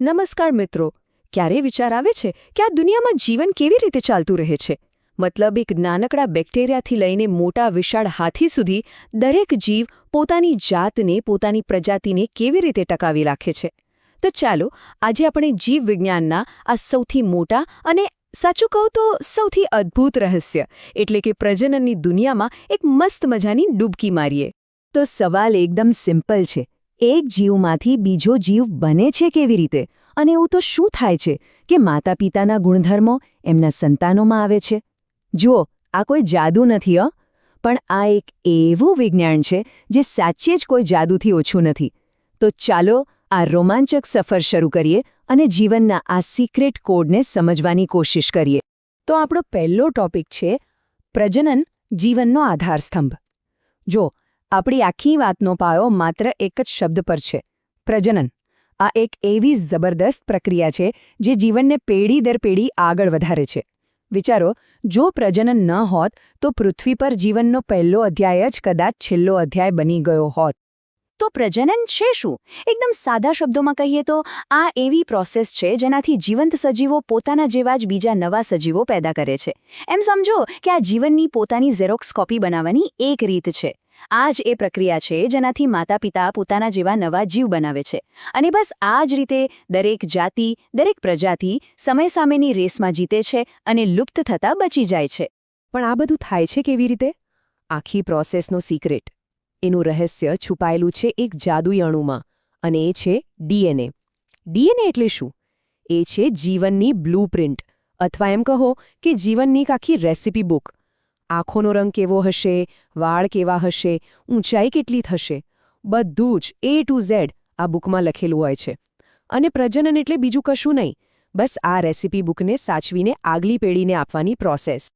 નમસ્કાર મિત્રો. ક્યારે વિચાર આવે છે કે આ દુનિયામાં જીવન કેવી રીતે ચાલતું રહે છે? મતલબ એક નાનકડા બેક્ટેરિયાથી લઈને મોટા વિશાળ હાથી સુધી દરેક જીવ પોતાની જાતને, પોતાની પ્રજાતિને કેવી રીતે ટકાવી રાખે છે? તો ચાલો, આજે આપણે જીવવિજ્ઞાનના આ સૌથી મોટા અને સાચું કહું તો સૌથી અદ્ભુત રહસ્ય, એટલે કે પ્રજનનની દુનિયામાં એક મસ્ત મજાની ડૂબકી મારીએ. તો સવાલ એકદમ સિમ્પલ છે. એક જીવમાંથી બીજો જીવ બને છે કેવી રીતે? અને એવું તો શું થાય છે કે માતા પિતાના ગુણધર્મો એમના સંતાનોમાં આવે છે? જુઓ, આ કોઈ જાદુ નથી અ પણ આ એક એવું વિજ્ઞાન છે જે સાચે જ કોઈ જાદુથી ઓછું નથી. તો ચાલો આ રોમાંચક સફર શરૂ કરીએ અને જીવનના આ સિક્રેટ કોડને સમજવાની કોશિશ કરીએ. તો આપણો પહેલો ટોપિક છે પ્રજનન જીવનનો આધારસ્તંભ. જો આપણી આખી વાતનો પાયો માત્ર એક જ શબ્દ પર છે. પ્રજનન. આ એક એવી જબરદસ્ત પ્રક્રિયા છે જે જીવનને પેઢી દર પેઢી આગળ વધારે છે. વિચારો, જો પ્રજનન ન હોત, તો પૃથ્વી પર જીવનનો પહેલો અધ્યાય જ કદાચ છેલ્લો અધ્યાય બની ગયો હોત. તો પ્રજનન છે શું? એકદમ સાદા શબ્દોમાં કહીએ તો, આ એવી પ્રોસેસ છે જેનાથી જીવંત સજીવો પોતાના જેવા જ બીજા નવા સજીવો પેદા કરે છે. એમ સમજો કે આ જીવનની પોતાની ઝેરોક્સ કોપી બનાવવાની એક રીત છે. આ જ એ પ્રક્રિયા છે જેનાથી માતા પિતા પોતાના જેવા નવા જીવ બનાવે છે. અને બસ આ જ રીતે દરેક જાતિ, દરેક પ્રજાતિ સમય સામેની રેસમાં જીતે છે અને લુપ્ત થતાં બચી જાય છે. પણ આ બધું થાય છે કેવી રીતે? આખી પ્રોસેસનો સિક્રેટ. એનું રહસ્ય છુપાયેલું છે એક જાદુઈ અણુમાં અને એ છે ડીએનએ. ડીએનએ એટલે શું? એ છે જીવનની બ્લૂપ્રિન્ટ. અથવા એમ કહો કે જીવનની એક આખી રેસિપી બુક. આંખોનો રંગ કેવો હશે, વાળ કેવા હશે, ઊંચાઈ કેટલી થશે, બધું જ એ ટુ ઝેડ આ બુકમાં લખેલું હોય છે. અને પ્રજનન એટલે બીજું કશું નહીં, બસ આ રેસિપી બુકને સાચવીને આગલી પેઢીને આપવાની પ્રોસેસ.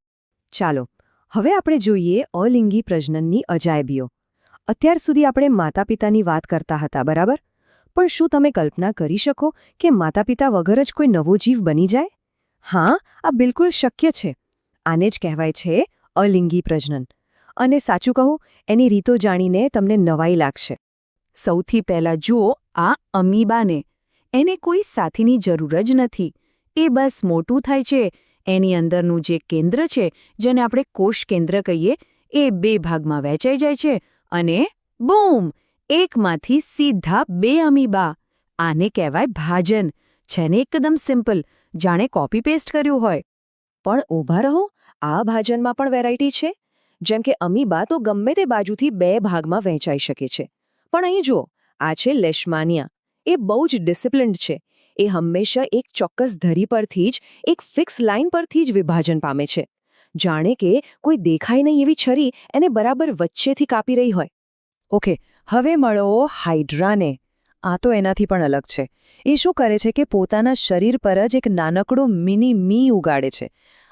ચાલો, હવે આપણે જોઈએ અલિંગી પ્રજનનની અજાયબીઓ. અત્યાર સુધી આપણે માતા પિતાની વાત કરતા હતા, બરાબર? પણ શું તમે કલ્પના કરી શકો કે માતા પિતા વગર જ કોઈ નવો જીવ બની જાય? હા, આ બિલકુલ શક્ય છે. આને જ કહેવાય છે અલિંગી પ્રજનન. અને સાચું કહું, એની રીતો જાણીને તમને નવાઈ લાગશે. સૌથી પહેલાં જુઓ આ અમીબાને. એને કોઈ સાથીની જરૂર જ નથી. એ બસ મોટું થાય છે. એની અંદરનું જે કેન્દ્ર છે, જેને આપણે કોષ કેન્દ્ર કહીએ, એ બે ભાગમાં વહેંચાઈ જાય છે અને બૂમ! એકમાંથી સીધા બે અમીબા. આને કહેવાય ભાજન. છે ને એકદમ સિમ્પલ. જાણે કોપી પેસ્ટ કર્યું હોય. પણ ઊભા રહો, આ ભાજનમાં પણ વેરાયટી છે. જેમ કે અમીબા તો ગમે તે બાજુથી બે ભાગમાં વહેંચાઈ શકે છે. પણ અહીં જુઓ, આ છે લેશમાનિયા. એ બહુ જ ડિસિપ્લિન્ડ છે. એ હંમેશા એક ચોક્કસ ધરી પરથી જ, એક ફિક્સ લાઇન પરથી જ વિભાજન પામે છે. જાણે કે કોઈ દેખાય નહીં એવી છરી એને બરાબર વચ્ચેથી કાપી રહી હોય. ઓકે, હવે મળો હાઇડ્રાને. આ તો એનાથી પણ અલગ છે. એ શું કરે છે કે પોતાના શરીર પર જ એક નાનકડો મિની મી ઉગાડે છે.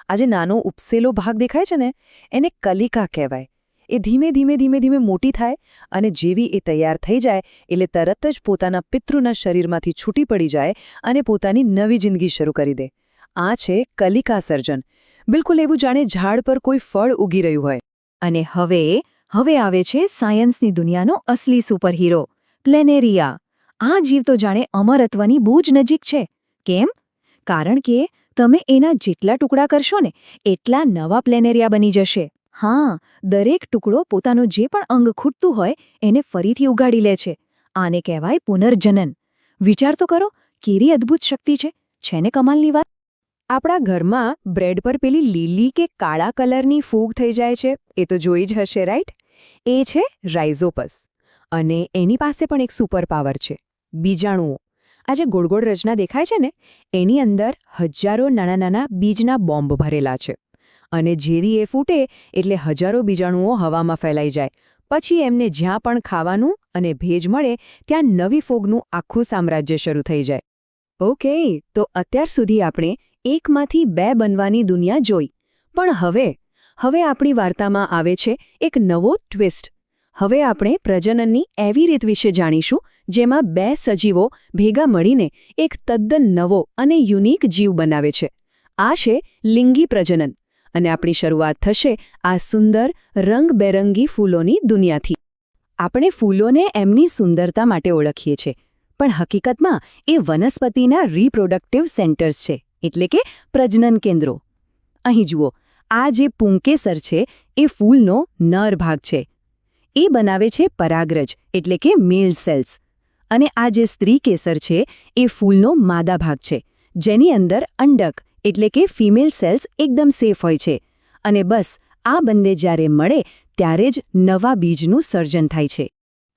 આ જે નાનો ઉપસેલો ભાગ દેખાય છે ને, એને કલિકા કહેવાય. એ ધીમે ધીમે ધીમે ધીમે મોટી થાય અને જેવી એ તૈયાર થઈ જાય, એટલે તરત જ પોતાના પિતૃના શરીરમાંથી છૂટી પડી જાય અને પોતાની નવી જિંદગી શરૂ કરી દે. આ છે કલિકા સર્જન. બિલકુલ એવું જાણે ઝાડ પર કોઈ ફળ ઉગી રહ્યું હોય. અને હવે હવે આવે છે સાયન્સની દુનિયાનો અસલી સુપરહીરો, પ્લેનેરિયા. આ જીવ તો જાણે અમરત્વની બહુ જ નજીક છે. કેમ? કારણ કે તમે એના જેટલા ટુકડા કરશો ને, એટલા નવા પ્લેનેરિયા બની જશે. હા, દરેક ટુકડો પોતાનો જે પણ અંગ ખૂટતું હોય, એને ફરીથી ઉગાડી લે છે. આને કહેવાય પુનર્જનન. વિચાર તો કરો કેરી અદ્ભુત શક્તિ છે. છે ને કમાલની વાત? આપણા ઘરમાં બ્રેડ પર પેલી લીલી કે કાળા કલરની ફૂગ થઈ જાય છે. એ તો જોઈ જ હશે, રાઈટ? એ છે રાઇઝોપસ અને એની પાસે પણ એક સુપર પાવર છે. બીજાણુઓ. આ જે ગોળગોળ રચના દેખાય છે ને, એની અંદર હજારો નાના નાના બીજના બોમ્બ ભરેલા છે. અને ઝેરી એ ફૂટે એટલે હજારો બીજાણુઓ હવામાં ફેલાઈ જાય. પછી એમને જ્યાં પણ ખાવાનું અને ભેજ મળે, ત્યાં નવી ફોગનું આખું સામ્રાજ્ય શરૂ થઈ જાય. ઓકે, તો અત્યાર સુધી આપણે એકમાંથી બે બનવાની દુનિયા જોઈ. પણ હવે હવે આપણી વાર્તામાં આવે છે એક નવો ટ્વિસ્ટ. હવે આપણે પ્રજનનની એવી રીત વિશે જાણીશું, જેમાં બે સજીવો ભેગા મળીને એક તદ્દન નવો અને યુનિક જીવ બનાવે છે. આ છે લિંગી પ્રજનન. અને આપણી શરૂઆત થશે આ સુંદર, રંગબેરંગી ફૂલોની દુનિયાથી. આપણે ફૂલોને એમની સુંદરતા માટે ઓળખીએ છીએ, પણ હકીકતમાં એ વનસ્પતિના રિપ્રોડક્ટિવ સેન્ટર્સ છે, એટલે કે પ્રજનન કેન્દ્રો. અહીં જુઓ, આ જે પુંકેસર છે, એ ફૂલનો નર ભાગ છે. એ બનાવે છે પરાગરજ, એટલે કે મેલ સેલ્સ. અને આ જે સ્ત્રી કેસર છે, એ ફૂલનો માદા ભાગ છે, જેની અંદર અંડક, એટલે કે ફિમેલ સેલ્સ, એકદમ સેફ હોય છે. અને બસ, આ બંને જ્યારે મળે, ત્યારે જ નવા બીજનું સર્જન થાય છે.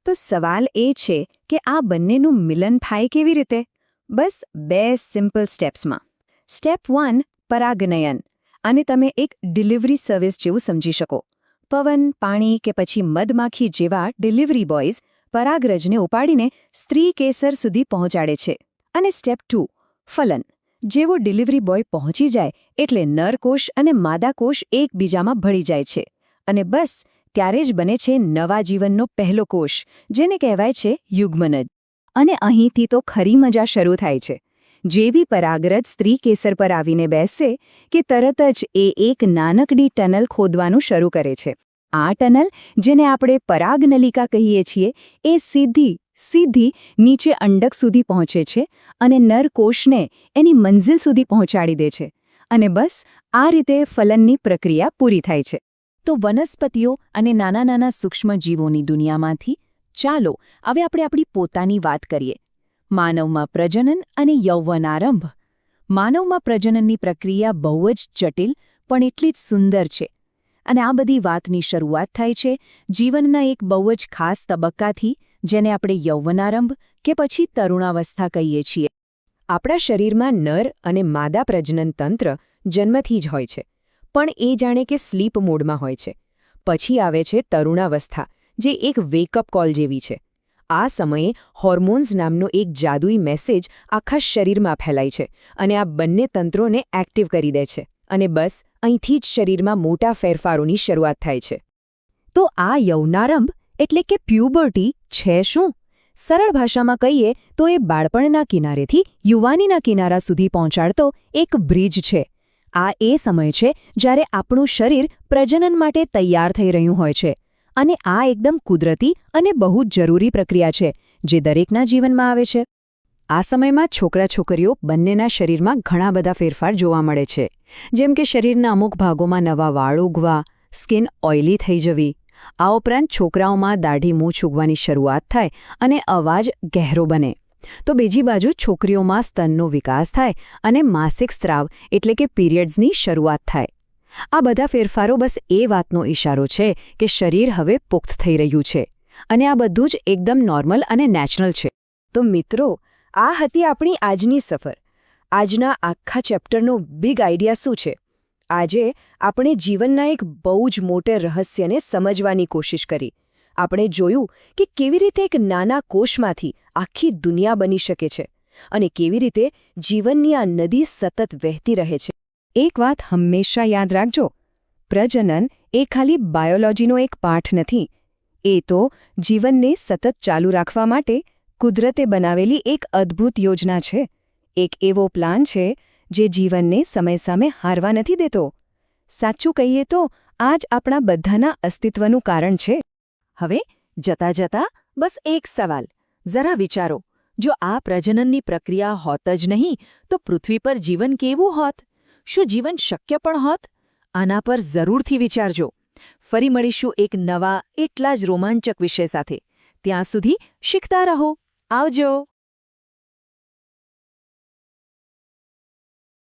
તો સવાલ એ છે કે આ બંનેનું મિલન થાય કેવી રીતે? બસ, બે સિમ્પલ સ્ટેપ્સમાં. સ્ટેપ વન, પરાગનયન. અને તમે એક ડિલિવરી સર્વિસ જેવું સમજી શકો. પવન, પાણી કે પછી મધમાખી જેવા ડિલિવરી બોયઝ પરાગરજને ઉપાડીને સ્ત્રી કેસર સુધી પહોંચાડે છે. અને સ્ટેપ ટુ ફલન. જેવો ડિલિવરી બોય પહોંચી જાય, એટલે નરકોષ અને માદાકોષ એકબીજામાં ભળી જાય છે. અને બસ, ત્યારે જ બને છે નવા જીવનનો પહેલો કોષ જેને કહેવાય છે યુગ્મનજ અને અહીંથી તો ખરી મજા શરૂ થાય છે. જેવી પરાગરજ સ્ત્રી કેસર પર આવીને બેસે કે તરત જ એ એક નાનકડી ટનલ ખોદવાનું શરૂ કરે છે. આ ટનલ, જેને આપણે પરાગનલિકા કહીએ છીએ, એ સીધી સીધી નીચે અંડક સુધી પહોંચે છે અને નરકોષને એની મંઝિલ સુધી પહોંચાડી દે છે. અને બસ, આ રીતે ફલનની પ્રક્રિયા પૂરી થાય છે. તો વનસ્પતિઓ અને નાના નાના સૂક્ષ્મજીવોની દુનિયામાંથી, ચાલો, હવે આપણે આપણી પોતાની વાત કરીએ. માનવમાં પ્રજનન અને યૌવનારંભ માનવમાં પ્રજનનની પ્રક્રિયા બહુ જ જટિલ, પણ એટલી જ સુંદર છે. અને આ બધી વાતની શરૂઆત થાય છે જીવનના એક બહુ જ ખાસ તબક્કાથી, જેને આપણે યૌવનારંભ કે પછી તરુણાવસ્થા કહીએ છીએ. આપણા શરીરમાં નર અને માદા પ્રજનન તંત્ર જન્મથી જ હોય છે, પણ એ જાણે કે સ્લીપ મોડમાં હોય છે. પછી આવે છે તરુણાવસ્થા, જે એક વેકઅપ કોલ જેવી છે. આ સમયે હોર્મોન્સ નામનો એક જાદુઈ મેસેજ આખા શરીરમાં ફેલાય છે અને આ બંને તંત્રોને એક્ટિવ કરી દે છે અને બસ અહીંથી જ શરીરમાં મોટા ફેરફારોની શરૂઆત થાય છે. તો આ યૌનારંભ એટલે કે પ્યુબર્ટી છે શું? સરળ ભાષામાં કહીએ તો એ બાળપણના કિનારેથી યુવાનીના કિનારા સુધી પહોંચાડતો એક બ્રિજ છે. આ એ સમય છે જ્યારે આપણું શરીર પ્રજનન માટે તૈયાર થઈ રહ્યું હોય છે. અને આ એકદમ કુદરતી અને બહુ જ જરૂરી પ્રક્રિયા છે, જે દરેકના જીવનમાં આવે છે. આ સમયમાં છોકરા છોકરીઓ બંનેના શરીરમાં ઘણા બધા ફેરફાર જોવા મળે છે. જેમ કે શરીરના અમુક ભાગોમાં નવા વાળ ઉગવા, સ્કિન ઓઇલી થઈ જવી. આ ઉપરાંત છોકરાઓમાં દાઢી મૂછ ઉગવાની શરૂઆત થાય અને અવાજ ગહેરો બને. તો બીજી બાજુ છોકરીઓમાં સ્તનનો વિકાસ થાય અને માસિક સ્ત્રાવ એટલે કે પીરિયડ્સની શરૂઆત થાય. આ બધા ફેરફારો બસ એ વાતનો ઇશારો છે કે શરીર હવે પુખ્ત થઈ રહ્યું છે અને આ બધું જ એકદમ નોર્મલ અને નેચરલ છે. તો મિત્રો, આ હતી આપણી આજની સફર. આજના આખા ચેપ્ટરનો બિગ આઈડિયા શું છે? આજે આપણે જીવનના એક બહુ જ મોટે રહસ્યને સમજવાની કોશિશ કરી. આપણે જોયું કે કેવી રીતે એક નાના કોષમાંથી આખી દુનિયા બની શકે છે અને કેવી રીતે જીવનની આ નદી સતત વહેતી રહે છે. એક વાત હંમેશા યાદ રાખજો. પ્રજનન એ ખાલી બાયોલોજીનો એક પાઠ નથી. એ તો જીવનને સતત ચાલુ રાખવા માટે કુદરતે બનાવેલી એક અદ્ભુત યોજના છે. એક એવો પ્લાન છે જે જીવનને સમય સામે હારવા નથી દેતો. સાચું કહીએ તો આ જ આપણા બધાના અસ્તિત્વનું કારણ છે. હવે જતા જતા બસ એક સવાલ. જરા વિચારો. જો આ પ્રજનનની પ્રક્રિયા હોત જ નહીં, તો પૃથ્વી પર જીવન કેવું હોત? શું જીવન શક્ય પણ હોત? આના પર જરૂરથી વિચારજો. ફરી મળીશું એક નવા, એટલા જ રોમાંચક વિષય સાથે. ત્યાં સુધી શીખતા રહો. આવજો.